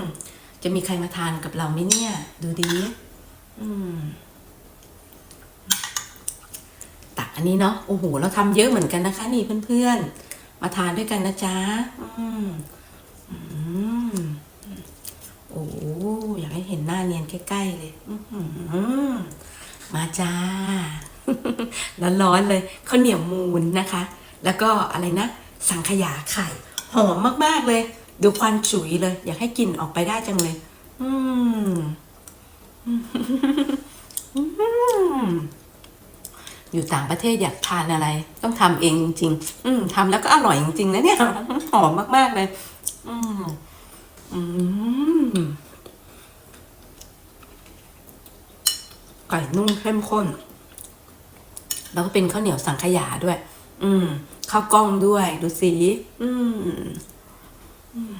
มจะมีใครมาทานกับเราไหมเนี่ย ดูดีอืมตักอันนี้เนาะโอ้โหเราทำเยอะเหมือนกันนะคะ นี่เพื่อนๆ มาทานด้วยกันนะจ๊ะอืมอืมโอ้อยากให้เห็นหน้าเนียนใกล้ๆเลยอื้อหือมาจ้าร้อนๆเลยข้าวเหนียวมูนนะคะ แล้วก็อะไรนะ สังขยาไข่ หอมมากๆเลย ดูควันฉุยเลย อยากให้กลิ่นออกไปได้จังเลย อืมอยู่ต่างประเทศอยากทานอะไร ต้องทำเองจริงๆ อืมทำแล้วก็อร่อยจริงๆนะเนี่ย หอมมากๆเลย อืมอืมไก่นุ่มเข้มข้น แล้วก็เป็นข้าวเหนียวสังขยาด้วย อืมข้าวกล้องด้วย ดูสิอืม うん。